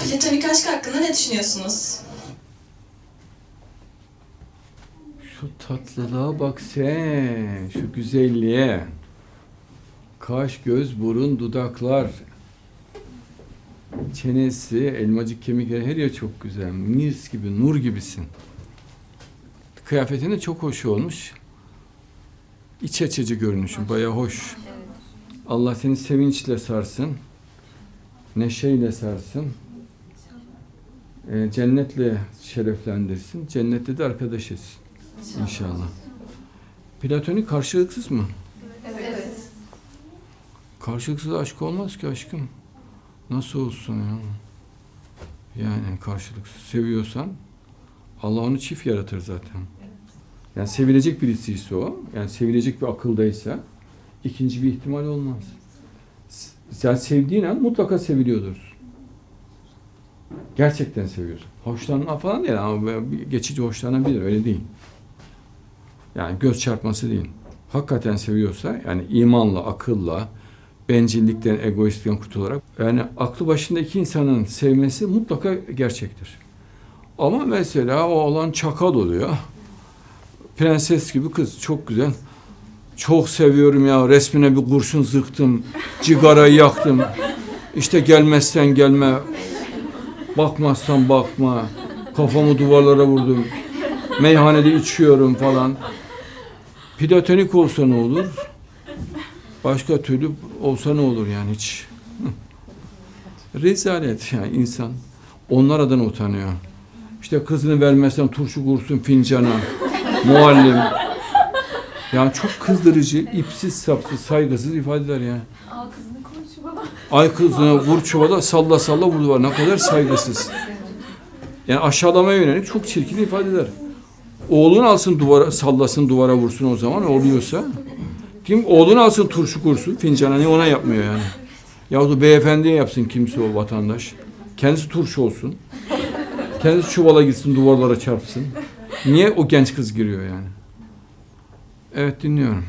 Platonik aşk hakkında ne düşünüyorsunuz? Şu tatlılığa bak sen, şu güzelliğe. Kaş, göz, burun, dudaklar. Çenesi, elmacık kemikleri her yer çok güzel. Mirs gibi, nur gibisin. Kıyafetin de çok hoş olmuş. İç açıcı görünüşün, bayağı hoş. Allah seni sevinçle sarsın. Neşeyle sarsın. Ee, cennetle şereflendirsin. Cennette de arkadaşız. İnşallah. Platonik karşılıksız mı? Evet. Karşılıksız aşk olmaz ki aşkım. Nasıl olsun ya? Yani karşılıksız seviyorsan Allah onu çift yaratır zaten. Yani sevilecek birisi ise o, yani sevilecek bir akıldaysa ikinci bir ihtimal olmaz. Sen sevdiğin an mutlaka seviliyordur. Gerçekten seviyorsun. Hoşlanan falan değil ama geçici hoşlanabilir öyle değil. Yani göz çarpması değil. Hakikaten seviyorsa yani imanla, akılla, bencillikten, egoistlikten kurtularak yani aklı başında iki insanın sevmesi mutlaka gerçektir. Ama mesela o olan çakal oluyor. Prenses gibi kız çok güzel. Çok seviyorum ya resmine bir kurşun sıktım. Cigarayı yaktım. İşte gelmezsen gelme. Bakmazsan bakma. Kafamı duvarlara vurdum. Meyhanede içiyorum falan. Platonik olsa ne olur? Başka türlü olsa ne olur yani hiç? Rezalet yani insan. Onlar adına utanıyor. İşte kızını vermezsen turşu kursun fincana, muallim. Yani çok kızdırıcı, ipsiz sapsız, saygısız ifadeler ya. Aa kızını koy. Ay kızını vur çuvala, salla salla vur duvara. Ne kadar saygısız. Yani aşağılamaya yönelik çok çirkin ifadeler. Oğlun alsın duvara, sallasın duvara vursun o zaman oluyorsa. Kim oğlun alsın turşu kursun fincana ne ona yapmıyor yani. Yahut da beyefendiye yapsın kimse o vatandaş. Kendisi turşu olsun. Kendisi çuvala gitsin duvarlara çarpsın. Niye o genç kız giriyor yani? Evet dinliyorum.